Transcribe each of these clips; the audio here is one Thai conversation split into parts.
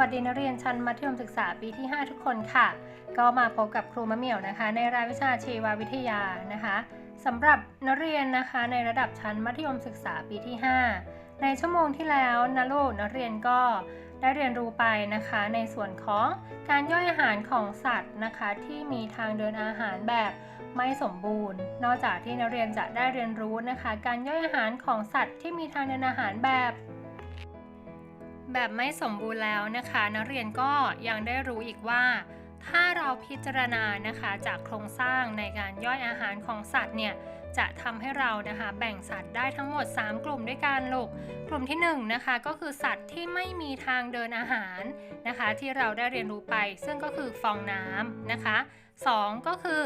วัสดีนักเรียนชั้นมัธยมศึกษาปีที่ 5 ทุกคนค่ะ ก็มาพบกับครูมะเหมี่ยวนะคะ ในรายวิชาชีววิทยานะคะสำหรับนักเรียนนะคะในระดับชั้นมัธยมศึกษาปีที่ 5 ในชั่วโมงที่แล้วนะลูกนักเรียนก็ได้เรียนรู้ไปนะคะ ในส่วนของการย่อยอาหารของสัตว์นะคะ ที่มีทางเดินอาหารแบบไม่สมบูรณ์ นอกจากที่นักเรียนจะได้เรียนรู้นะคะ การย่อยอาหารของสัตว์ที่มีทางเดินอาหารแบบ แบบไม่สมบูรณ์แล้วนะคะ นักเรียนก็ยังได้รู้อีกว่า ถ้าเราพิจารณานะคะจากโครงสร้างในการย่อยอาหารของสัตว์เนี่ย จะทำให้เรานะคะแบ่งสัตว์ได้ทั้งหมด 3 กลุ่มด้วยกันลูกกลุ่มที่1นงนะคะก็คือสัตว์ที่ไม่มีทางเดินอาหารนะคะ ที่เราได้เรียนรู้ไป ซึ่งก็คือฟองน้ำนะคะ 2 ก็คือ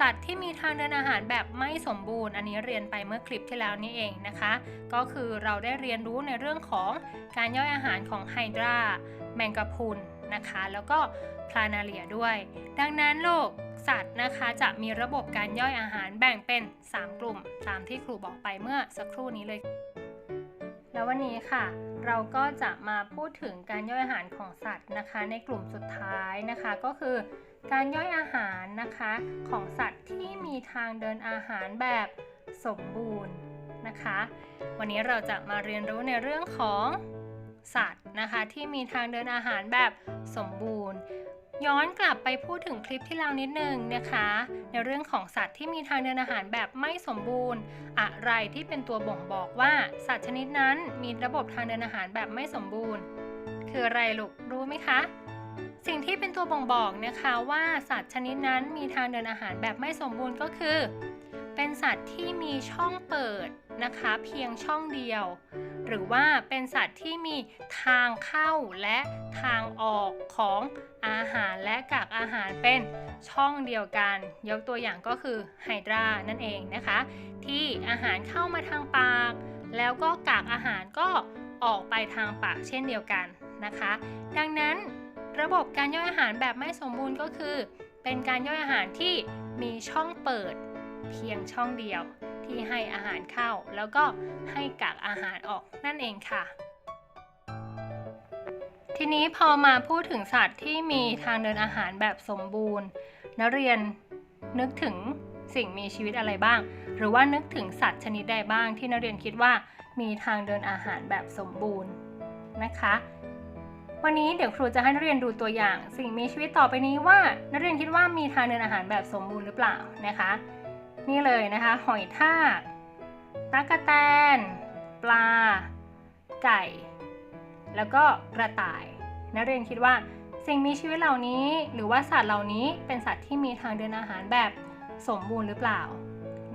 สัตว์ที่มีทางเดินอาหารแบบไม่สมบูรณ์ อันนี้เรียนไปเมื่อคลิปที่แล้วนี่เองนะคะ ก็คือเราได้เรียนรู้ในเรื่องของการย่อยอาหารของไฮดราแมงกะพรุนนะคะ แล้วก็ พลานาเลียด้วย ดังนั้นโลกสัตว์นะคะจะมีระบบการย่อยอาหารแบ่งเป็น 3 กลุ่ม ตามที่ครูบอกไปเมื่อสักครู่นี้เลย แล้ววันนี้ค่ะ เราก็จะมาพูดถึงการย่อยอาหารของสัตว์นะคะ ในกลุ่มสุดท้ายนะคะก็คือการย่อยอาหารนะคะของสัตว์ที่มีทางเดินอาหารแบบสมบูรณ์นะคะ วันนี้เราจะมาเรียนรู้ในเรื่องของสัตว์นะคะที่มีทางเดินอาหารแบบสมบูรณ์ ย้อนกลับไปพูดถึงคลิปที่เรานิดนึงนะคะ ในเรื่องของสัตว์ที่มีทางเดินอาหารแบบไม่สมบูรณ์ อะไรที่เป็นตัวบ่งบอกว่าสัตว์ชนิดนั้นมีระบบทางเดินอาหารแบบไม่สมบูรณ์ คืออะไรลูกรู้ไหมคะ สิ่งที่เป็นตัวบ่งบอกนะคะว่าสัตว์ชนิดนั้นมีทางเดินอาหารแบบไม่สมบูรณ์ก็คือ เป็นสัตว์ที่มีช่องเปิดนะคะ เพียงช่องเดียว หรือว่าเป็นสัตว์ที่มีทางเข้าและทางออกของอาหารและกากอาหารเป็นช่องเดียวกัน ยกตัวอย่างก็คือไฮดรานั่นเองนะคะ ที่อาหารเข้ามาทางปาก แล้วก็กากอาหารก็ออกไปทางปากเช่นเดียวกันนะคะ ดังนั้นระบบการย่อยอาหารแบบไม่สมบูรณ์ก็คือ เป็นการย่อยอาหารที่มีช่องเปิด เพียงช่องเดียว ที่ให้อาหารเข้า แล้วก็ให้กากอาหารออกนั่นเองค่ะ ทีนี้พอมาพูดถึงสัตว์ที่มีทางเดินอาหารแบบสมบูรณ์ นักเรียนนึกถึงสิ่งมีชีวิตอะไรบ้าง หรือว่านึกถึงสัตว์ชนิดใดบ้างที่นักเรียนคิดว่ามีทางเดินอาหารแบบสมบูรณ์นะคะ วันนี้เดี๋ยวครูจะให้นักเรียนดูตัวอย่าง สิ่งมีชีวิตต่อไปนี้ว่านักเรียนคิดว่ามีทางเดินอาหารแบบสมบูรณ์หรือเปล่านะคะ นี่เลยนะคะ หอยทากตะกะแตน ปลา ไก่ แล้วก็กระต่าย นักเรียนคิดว่าสิ่งมีชีวิตเหล่านี้ หรือว่าสัตว์เหล่านี้เป็นสัตว์ที่มีทางเดินอาหารแบบสมบูรณ์หรือเปล่า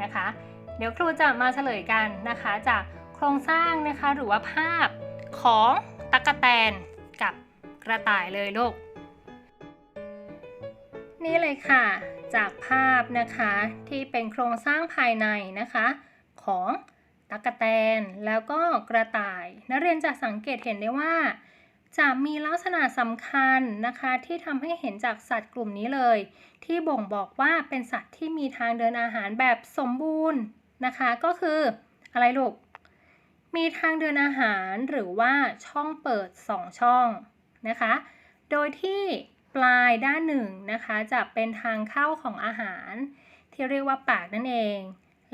นะคะ เดี๋ยวครูจะมาเฉลยกันนะคะจากโครงสร้างนะคะหรือว่าภาพของตะกะแตนกับกระต่ายเลยลูกนี่เลยค่ะ จากภาพนะคะที่เป็นโครงสร้างภายในนะคะ ของตั๊กแตนแล้วก็กระต่าย นักเรียนจะสังเกตเห็นได้ว่า จะมีลักษณะสำคัญนะคะ ที่ทำให้เห็นจากสัตว์กลุ่มนี้เลย ที่บ่งบอกว่าเป็นสัตว์ที่มีทางเดินอาหารแบบสมบูรณ์นะคะ ก็คืออะไรลูกมีทางเดินอาหารหรือว่าช่องเปิด 2 ช่องนะคะ โดยที่ ปลายด้านหนึ่งนะคะจะเป็นทางเข้าของอาหาร ที่เรียกว่าปากนั่นเอง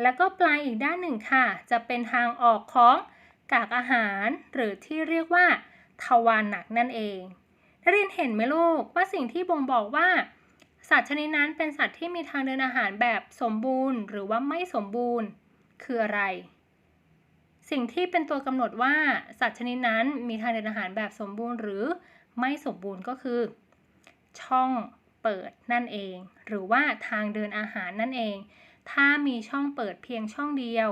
แล้วก็ปลายอีกด้านหนึ่งค่ะ จะเป็นทางออกของกากอาหาร หรือที่เรียกว่าทวารหนักนั่นเองนักเรียนเห็นไหมลูกว่าสิ่งที่บ่งบอกว่า สัตว์ชนิดนั้นเป็นสัตว์ที่มีทางเดินอาหารแบบสมบูรณ์ หรือว่าไม่สมบูรณ์ คืออะไร สิ่งที่เป็นตัวกำหนดว่าสัตว์ชนิดนั้นมีทางเดินอาหารแบบสมบูรณ์ หรือไม่สมบูรณ์ก็คือ ช่องเปิดนั่นเอง หรือว่าทางเดินอาหารนั่นเอง ถ้ามีช่องเปิดเพียงช่องเดียว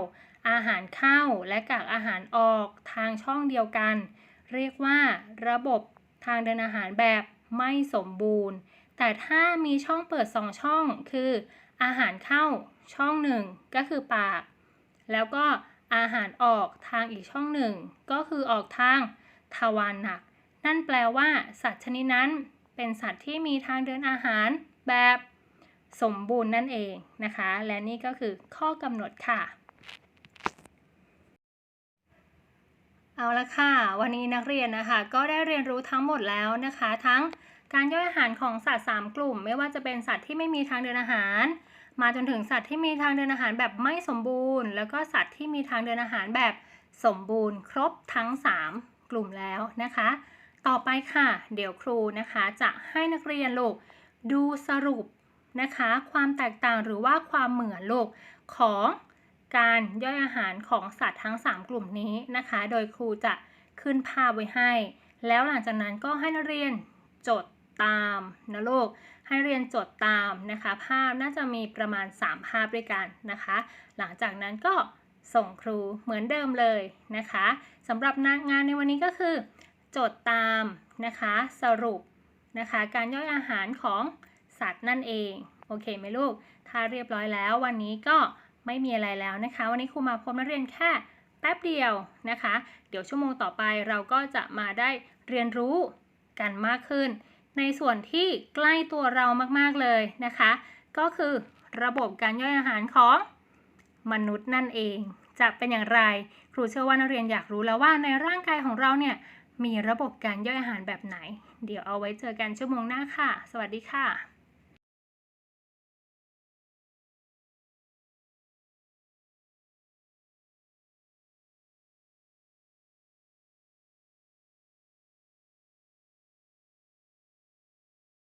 อาหารเข้าและกากอาหารออกทางช่องเดียวกัน เรียกว่าระบบทางเดินอาหารแบบไม่สมบูรณ์ แต่ถ้ามีช่องเปิดสองช่องคือ อาหารเข้าช่องหนึ่งก็คือปาก แล้วก็อาหารออกทางอีกช่องหนึ่ง ก็คือออกทางทวารหนัก นั่นแปลว่า สัตว์ชนิดนั้น เป็นสัตว์ที่มีทางเดินอาหารแบบสมบูรณ์นั่นเองนะคะ และนี่ก็คือข้อกำหนดค่ะ เอาละค่ะ วันนี้นักเรียนนะคะก็ได้เรียนรู้ทั้งหมดแล้วนะคะ ทั้งการย่อยอาหารของสัตว์ 3 กลุ่ม ไม่ว่าจะเป็นสัตว์ที่ไม่มีทางเดินอาหาร มาจนถึงสัตว์ที่มีทางเดินอาหารแบบไม่สมบูรณ์ แล้วก็สัตว์ที่มีทางเดินอาหารแบบสมบูรณ์ ครบทั้ง 3 กลุ่มแล้วนะคะ ต่อไปค่ะ เดี๋ยวครูนะคะจะให้นักเรียนลูกดูสรุปนะคะ ความแตกต่างหรือว่าความเหมือนลูกของการย่อยอาหารของสัตว์ทั้ง 3 กลุ่มนี้นะคะ โดยครูจะขึ้นภาพไว้ให้ แล้วหลังจากนั้นก็ให้นักเรียนจดตามนะลูกให้เรียนจดตามนะคะ ภาพน่าจะมีประมาณ 3 ภาพด้วยกันนะคะ หลังจากนั้นก็ส่งครูเหมือนเดิมเลยนะคะสำหรับงานในวันนี้ก็คือ จดตามนะคะสรุปนะคะการย่อยอาหารของสัตว์นั่นเอง โอเคไหมลูก ถ้าเรียบร้อยแล้ววันนี้ก็ไม่มีอะไรแล้วนะคะ วันนี้ครูมาพบนักเรียนแค่แป๊บเดียวนะคะ เดี๋ยวชั่วโมงต่อไปเราก็จะมาได้เรียนรู้กันมากขึ้น ในส่วนที่ใกล้ตัวเรามากๆเลยนะคะ ก็คือระบบการย่อยอาหารของมนุษย์นั่นเอง จะเป็นอย่างไร ครูเชื่อว่านักเรียนอยากรู้แล้วว่าในร่างกายของเราเนี่ย มีระบบการย่อยอาหารแบบไหน เดี๋ยวเอาไว้เจอกันชั่วโมงหน้าค่ะ สวัสดีค่ะ